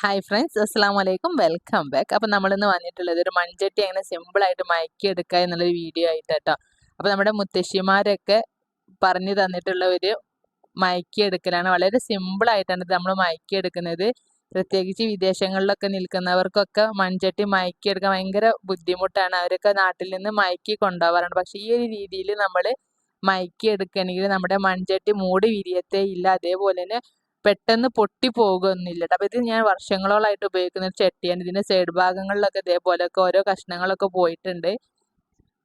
Hi friends അസ്സാം വലൈക്കും welcome back അപ്പോൾ നമ്മളിന്ന് വന്നിട്ടുള്ളത് ഒരു മൺചട്ടി എങ്ങനെ സിമ്പിളായിട്ട് മയക്കി എടുക്കുക എന്നുള്ളൊരു വീഡിയോ ആയിട്ട് കേട്ടോ അപ്പോൾ നമ്മുടെ മുത്തശ്ശിമാരൊക്കെ പറഞ്ഞു തന്നിട്ടുള്ള ഒരു മയക്കി എടുക്കലാണ് വളരെ സിമ്പിളായിട്ടാണ് ഇത് നമ്മൾ മയക്കി എടുക്കുന്നത് പ്രത്യേകിച്ച് വിദേശങ്ങളിലൊക്കെ നിൽക്കുന്നവർക്കൊക്കെ മൺചട്ടി മയക്കി എടുക്കാൻ ഭയങ്കര ബുദ്ധിമുട്ടാണ്. അവരൊക്കെ നാട്ടിൽ നിന്ന് മയക്കി കൊണ്ടുപോകാറുണ്ട്. പക്ഷേ ഈ ഒരു രീതിയിൽ നമ്മൾ മയക്കി എടുക്കണമെങ്കിൽ നമ്മുടെ മൺചട്ടി മൂടി വിരിയത്തേ ഇല്ല. അതേപോലെ തന്നെ പെട്ടെന്ന് പൊട്ടി പോകുന്നില്ല. അപ്പൊ ഇത് ഞാൻ വർഷങ്ങളോളായിട്ട് ഉപയോഗിക്കുന്ന ഒരു ചട്ടിയാണ്. ഇതിന്റെ സൈഡ് ഭാഗങ്ങളിലൊക്കെ ഇതേപോലെയൊക്കെ ഓരോ കഷ്ണങ്ങളൊക്കെ പോയിട്ടുണ്ട്.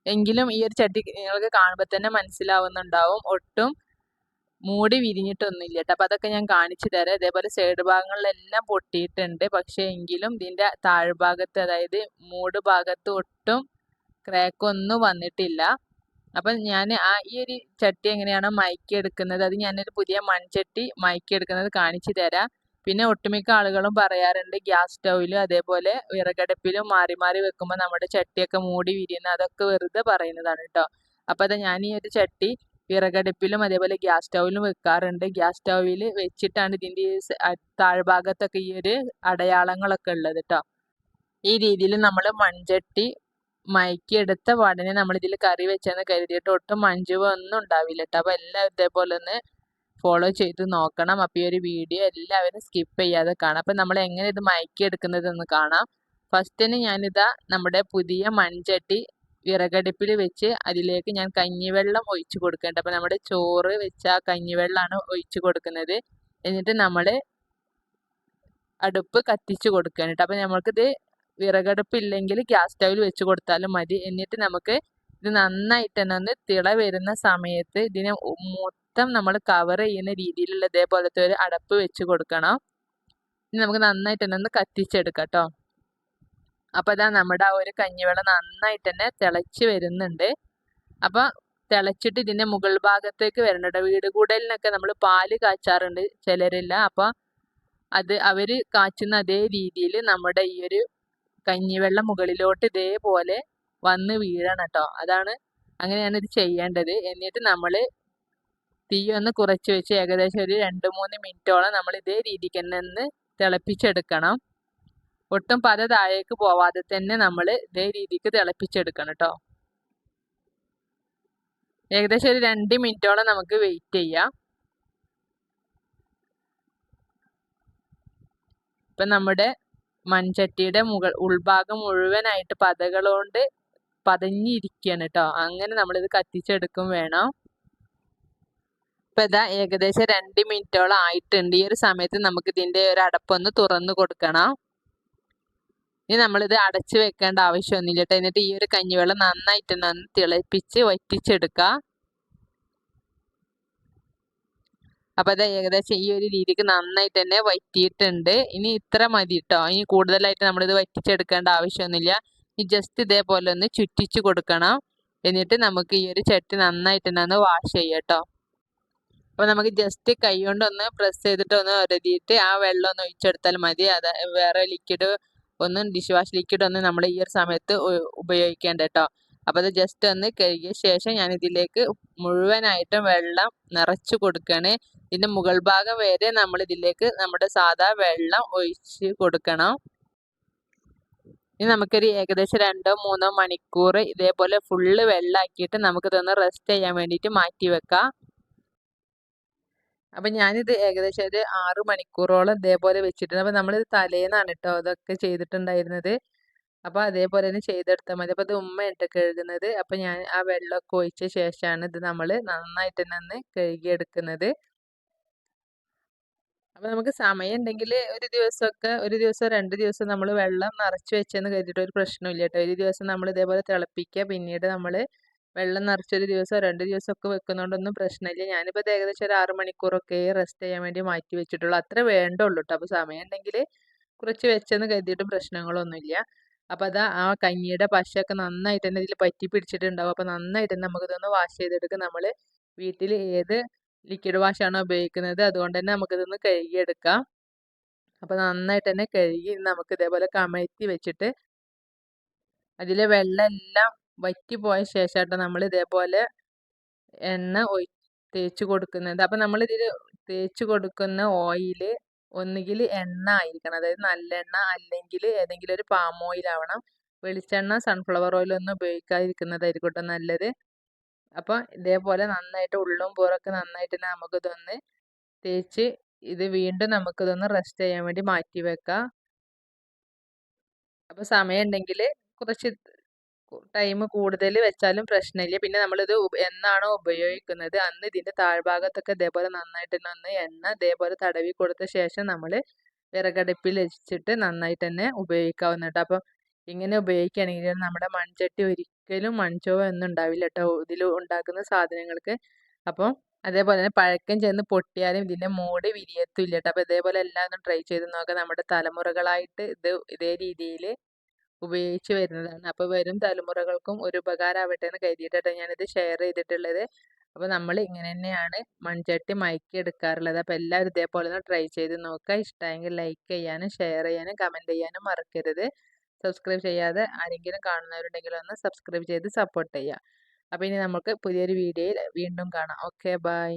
എങ്കിലും ഈ ഒരു ചട്ടി നിങ്ങൾക്ക് കാണുമ്പോൾ തന്നെ മനസ്സിലാവുന്നുണ്ടാവും. ഒട്ടും മൂടി വിരിഞ്ഞിട്ടൊന്നുമില്ല കേട്ടോ. അപ്പം അതൊക്കെ ഞാൻ കാണിച്ചു തരാം. ഇതേപോലെ സൈഡ് ഭാഗങ്ങളിലെല്ലാം പൊട്ടിയിട്ടുണ്ട്. പക്ഷേ എങ്കിലും ഇതിന്റെ താഴ്ഭാഗത്ത് അതായത് മൂട് ഭാഗത്ത് ഒട്ടും ക്രാക്ക് ഒന്നും വന്നിട്ടില്ല. അപ്പം ഞാൻ ആ ഈ ഒരു ചട്ടി എങ്ങനെയാണോ മയക്കി എടുക്കുന്നത് അത് ഞാനൊരു പുതിയ മൺചട്ടി മയക്കി എടുക്കുന്നത് കാണിച്ചു തരാം. പിന്നെ ഒട്ടുമിക്ക ആളുകളും പറയാറുണ്ട് ഗ്യാസ് സ്റ്റൗവിലും അതേപോലെ വിറകടുപ്പിലും മാറി മാറി വെക്കുമ്പോൾ നമ്മുടെ ചട്ടിയൊക്കെ മൂടി വിരിയുന്ന അതൊക്കെ വെറുതെ പറയുന്നതാണ് കേട്ടോ അപ്പോൾ അത് ഞാൻ ഈ ഒരു ചട്ടി വിറകടുപ്പിലും അതേപോലെ ഗ്യാസ് സ്റ്റൗവിലും വെക്കാറുണ്ട്. ഗ്യാസ് സ്റ്റൗവിൽ വെച്ചിട്ടാണ് ഇതിന്റെ താഴ്ഭാഗത്തൊക്കെ ഈ ഒരു അടയാളങ്ങളൊക്കെ ഉള്ളത് കേട്ടോ ഈ രീതിയിൽ നമ്മൾ മൺചട്ടി മയക്കിയെടുത്ത പാടിനെ നമ്മൾ ഇതിൽ കറി വെച്ചെന്ന് കരുതിയിട്ട് ഒട്ടും മഞ്ജുവ ഒന്നും ഉണ്ടാവില്ല കേട്ടോ അപ്പോൾ എല്ലാവരും ഇതേപോലെ ഒന്ന് ഫോളോ ചെയ്ത് നോക്കണം. അപ്പോൾ ഈ ഒരു വീഡിയോ എല്ലാവരും സ്കിപ്പ് ചെയ്യാതെ കാണാം. അപ്പോൾ നമ്മൾ എങ്ങനെ ഇത് മയക്കിയെടുക്കുന്നതെന്ന് കാണാം. ഫസ്റ്റിന് ഞാനിതാ നമ്മുടെ പുതിയ മൺചട്ടി വിറകടുപ്പിൽ വെച്ച് അതിലേക്ക് ഞാൻ കഞ്ഞിവെള്ളം ഒഴിച്ചു കൊടുക്കേണ്ടത് അപ്പോൾ നമ്മുടെ ചോറ് വെച്ച ആ കഞ്ഞിവെള്ളമാണ് ഒഴിച്ചു കൊടുക്കുന്നത്. എന്നിട്ട് നമ്മൾ അടുപ്പ് കത്തിച്ചു കൊടുക്കുകയാണ് അപ്പോൾ നമ്മൾക്കിത് വിറകടുപ്പില്ലെങ്കിൽ ഗ്യാസ് സ്റ്റൗവിൽ വെച്ച് കൊടുത്താലും മതി. എന്നിട്ട് നമുക്ക് ഇത് നന്നായിട്ട് തന്നെ ഒന്ന് തിള വരുന്ന സമയത്ത് ഇതിനെ മൊത്തം നമ്മൾ കവർ ചെയ്യുന്ന രീതിയിലുള്ള ഇതേപോലത്തെ ഒരു അടപ്പ് വെച്ച് കൊടുക്കണം. ഇനി നമുക്ക് നന്നായിട്ട് തന്നെ ഒന്ന് കത്തിച്ചെടുക്കാം അപ്പോൾ ഇതാ നമ്മുടെ ആ ഒരു കഞ്ഞിവെള്ളം നന്നായിട്ട് തന്നെ തിളച്ച് വരുന്നുണ്ട്. അപ്പോൾ തിളച്ചിട്ട് ഇതിന്റെ മുകൾ ഭാഗത്തേക്ക് വരണ്ട വീട് കൂടലിനൊക്കെ നമ്മൾ പാൽ കാച്ചാറുണ്ട് ചിലരില്ല. അപ്പോൾ അത് അവർ കാച്ചുന്ന അതേ രീതിയിൽ നമ്മുടെ ഈ ഒരു കഞ്ഞിവെള്ളം മുകളിലോട്ട് ഇതേപോലെ വന്ന് വീഴണം കേട്ടോ അതാണ് അങ്ങനെയാണ് ഇത് ചെയ്യേണ്ടത്. എന്നിട്ട് നമ്മൾ തീ ഒന്ന് കുറച്ച് വെച്ച് ഏകദേശം ഒരു രണ്ട് മൂന്ന് മിനിറ്റോളം നമ്മൾ ഇതേ രീതിക്ക് തന്നെ ഒന്ന് തിളപ്പിച്ചെടുക്കണം. ഒട്ടും പത താഴേക്ക് പോവാതെ തന്നെ നമ്മൾ ഇതേ രീതിക്ക് തിളപ്പിച്ചെടുക്കണം കേട്ടോ ഏകദേശം ഒരു രണ്ട് മിനിറ്റോളം നമുക്ക് വെയിറ്റ് ചെയ്യാം. ഇപ്പം നമ്മുടെ മൺചട്ടിയുടെ മുകൾ ഉൾഭാഗം മുഴുവനായിട്ട് പതകൾ കൊണ്ട് പതഞ്ഞിരിക്കുകയാണ് കേട്ടോ അങ്ങനെ നമ്മളിത് കത്തിച്ചെടുക്കും വേണം. ഇപ്പൊ ഇതാ ഏകദേശം രണ്ട് മിനിറ്റോളം ആയിട്ടുണ്ട്. ഈ ഒരു സമയത്ത് നമുക്ക് ഇതിന്റെ ഒരു അടപ്പൊന്ന് തുറന്നു കൊടുക്കണം. ഇനി നമ്മളിത് അടച്ചു വെക്കേണ്ട ആവശ്യമൊന്നുമില്ല കേട്ടോ എന്നിട്ട് ഈ ഒരു കഞ്ഞിവെള്ളം നന്നായിട്ട് നന്ന് തിളപ്പിച്ച് വറ്റിച്ചെടുക്കുക അപ്പോൾ അത് ഏകദേശം ഈ ഒരു രീതിക്ക് നന്നായിട്ട് തന്നെ വറ്റിയിട്ടുണ്ട്. ഇനി ഇത്ര മതി കേട്ടോ ഇനി കൂടുതലായിട്ട് നമ്മളിത് വറ്റിച്ചെടുക്കേണ്ട ആവശ്യമൊന്നുമില്ല. ഇനി ജസ്റ്റ് ഇതേപോലെ ഒന്ന് ചുറ്റിച്ച് കൊടുക്കണം. എന്നിട്ട് നമുക്ക് ഈ ഒരു ചട്ടി നന്നായിട്ട് തന്നെ ഒന്ന് വാഷ് ചെയ്യാം കേട്ടോ അപ്പോൾ നമുക്ക് ജസ്റ്റ് കൈ കൊണ്ടൊന്ന് പ്രസ് ചെയ്തിട്ട് ഒന്ന് ഒരതിയിട്ട് ആ വെള്ളം ഒന്ന് ഒഴിച്ചെടുത്താൽ മതി. അത് വേറെ ലിക്വിഡ് ഒന്നും ഡിഷ് വാഷ് ലിക്വിഡ് ഒന്നും നമ്മൾ ഈ ഒരു സമയത്ത് ഉപയോഗിക്കേണ്ട കേട്ടോ അപ്പോൾ അത് ജസ്റ്റ് ഒന്ന് കഴുകിയ ശേഷം ഞാൻ ഇതിലേക്ക് മുഴുവനായിട്ടും വെള്ളം നിറച്ചു കൊടുക്കണേ. ഇതിന്റെ മുകൾ ഭാഗം വരെ നമ്മൾ ഇതിലേക്ക് നമ്മുടെ സാധാ വെള്ളം ഒഴിച്ച് കൊടുക്കണം. ഇനി നമുക്കൊരു ഏകദേശം രണ്ടോ മൂന്നോ മണിക്കൂർ ഇതേപോലെ ഫുള്ള് നമുക്ക് നമുക്കിതൊന്ന് റെസ്റ്റ് ചെയ്യാൻ വേണ്ടിയിട്ട് മാറ്റി വെക്കാം. അപ്പം ഞാനിത് ഏകദേശം ഒരു ആറ് മണിക്കൂറോളം ഇതേപോലെ വെച്ചിട്ടുണ്ട്. അപ്പം നമ്മളിത് തലേന്നാണ് കേട്ടോ ഇതൊക്കെ ചെയ്തിട്ടുണ്ടായിരുന്നത്. അപ്പോൾ അതേപോലെ തന്നെ ചെയ്തെടുത്താൽ മതി. അപ്പോൾ ഇത് ഉമ്മ ഇട്ട് കഴുകുന്നത്. അപ്പോൾ ഞാൻ ആ വെള്ളമൊക്കെ ഒഴിച്ച ശേഷമാണ് ഇത് നമ്മൾ നന്നായിട്ട് തന്നെ ഒന്ന് കഴുകിയെടുക്കുന്നത്. അപ്പോൾ നമുക്ക് സമയം ഉണ്ടെങ്കിൽ ഒരു ദിവസമൊക്കെ ഒരു ദിവസം രണ്ട് ദിവസം നമ്മൾ വെള്ളം നിറച്ച് വെച്ചെന്ന് കരുതിയിട്ട് ഒരു പ്രശ്നമില്ല കേട്ടോ. ഒരു ദിവസം നമ്മൾ ഇതേപോലെ തിളപ്പിക്കുക. പിന്നീട് നമ്മൾ വെള്ളം നിറച്ചൊരു ദിവസം രണ്ട് ദിവസമൊക്കെ വെക്കുന്നതുകൊണ്ടൊന്നും പ്രശ്നമില്ല. ഞാനിപ്പോൾ ഏകദേശം ഒരു ആറ് മണിക്കൂറൊക്കെ റെസ്റ്റ് ചെയ്യാൻ വേണ്ടി മാറ്റി വെച്ചിട്ടുള്ളൂ. അത്ര വേണ്ടുള്ളൂ കേട്ടോ. അപ്പോൾ സമയം ഉണ്ടെങ്കിൽ കുറച്ച് വെച്ചെന്ന് കരുതിയിട്ട് പ്രശ്നങ്ങളൊന്നുമില്ല. അപ്പോൾ അതാ ആ കഞ്ഞിയുടെ പശയൊക്കെ നന്നായിട്ട് തന്നെ ഇതിൽ പറ്റി പിടിച്ചിട്ടുണ്ടാവും. അപ്പോൾ നന്നായിട്ട് തന്നെ നമുക്ക് ഇതൊന്ന് വാഷ് ചെയ്തെടുക്കും. നമ്മൾ വീട്ടിൽ ഏത് ലിക്വിഡ് വാഷാണോ ഉപയോഗിക്കുന്നത് അതുകൊണ്ട് തന്നെ നമുക്കിതൊന്ന് കഴുകിയെടുക്കാം. അപ്പോൾ നന്നായിട്ട് തന്നെ കഴുകി നമുക്ക് ഇതേപോലെ കമഴ്ത്തി വെച്ചിട്ട് അതിലെ വെള്ളമെല്ലാം വറ്റി പോയ ശേഷമായിട്ട് നമ്മൾ ഇതേപോലെ എണ്ണ തേച്ച് കൊടുക്കുന്നത്. അപ്പം നമ്മളിതിൽ തേച്ച് കൊടുക്കുന്ന ഓയിൽ ഒന്നുകിൽ എണ്ണ ആയിരിക്കണം. അതായത് നല്ല എണ്ണ അല്ലെങ്കിൽ ഏതെങ്കിലും ഒരു പാം ഓയിൽ ആവണം. വെളിച്ചെണ്ണ സൺഫ്ലവർ ഓയിൽ ഒന്നും ഉപയോഗിക്കാതിരിക്കുന്നതായിരിക്കും കേട്ടോ നല്ലത്. അപ്പോൾ ഇതേപോലെ നന്നായിട്ട് ഉള്ളും പുറമൊക്കെ നന്നായിട്ട് തന്നെ നമുക്കിതൊന്ന് തേച്ച് ഇത് വീണ്ടും നമുക്കിതൊന്ന് റെസ്റ്റ് ചെയ്യാൻ വേണ്ടി മാറ്റി വെക്കാം. അപ്പോൾ സമയം ഉണ്ടെങ്കിൽ കുറച്ച് ടൈം കൂടുതൽ വെച്ചാലും പ്രശ്നമില്ല. പിന്നെ നമ്മളിത് എന്നാണോ ഉപയോഗിക്കുന്നത് അന്ന് ഇതിന്റെ താഴ്ഭാഗത്തൊക്കെ ഇതേപോലെ നന്നായിട്ട് നന്ന് എണ്ണ ഇതേപോലെ തടവി കൊടുത്ത ശേഷം നമ്മൾ വിറകടുപ്പിൽ വെച്ചിട്ട് നന്നായിട്ട് തന്നെ ഉപയോഗിക്കാവുന്ന കേട്ടോ. അപ്പം ഇങ്ങനെ ഉപയോഗിക്കുകയാണെങ്കിൽ നമ്മുടെ മൺചട്ടി ഒരിക്കലും മൺചോവ ഒന്നും ഉണ്ടാവില്ല കേട്ടോ. ഇതിൽ ഉണ്ടാക്കുന്ന സാധനങ്ങൾക്ക്. അപ്പം അതേപോലെ തന്നെ പഴക്കം ചെന്ന് പൊട്ടിയാലും ഇതിന്റെ മൂട് വിരിയത്തില്ല കേട്ടോ. അപ്പോൾ ഇതേപോലെ എല്ലാം ഒന്ന് ട്രൈ ചെയ്ത് നോക്കാം. നമ്മുടെ തലമുറകളായിട്ട് ഇത് ഇതേ രീതിയിൽ ഉപയോഗിച്ച് വരുന്നതാണ്. അപ്പോൾ വരും തലമുറകൾക്കും ഒരു ഉപകാരമാവട്ടെ എന്ന് കരുതിയിട്ടാണ് ഞാനിത് ഷെയർ ചെയ്തിട്ടുള്ളത്. അപ്പോൾ നമ്മൾ ഇങ്ങനെ തന്നെയാണ് മൺചട്ടി മയക്കി എടുക്കാറുള്ളത് അപ്പോൾ എല്ലാവരും ഇതേപോലെ ഒന്ന് ട്രൈ ചെയ്ത് നോക്കുക. ഇഷ്ടമെങ്കിൽ ലൈക്ക് ചെയ്യാനും ഷെയർ ചെയ്യാനും കമന്റ് ചെയ്യാനും മറക്കരുത്. സബ്സ്ക്രൈബ് ചെയ്യാതെ ആരെങ്കിലും കാണുന്നവരുണ്ടെങ്കിൽ ഒന്ന് സബ്സ്ക്രൈബ് ചെയ്ത് സപ്പോർട്ട് ചെയ്യുക. അപ്പോൾ ഇനി നമുക്ക് പുതിയൊരു വീഡിയോയിൽ വീണ്ടും കാണാം. Okay bye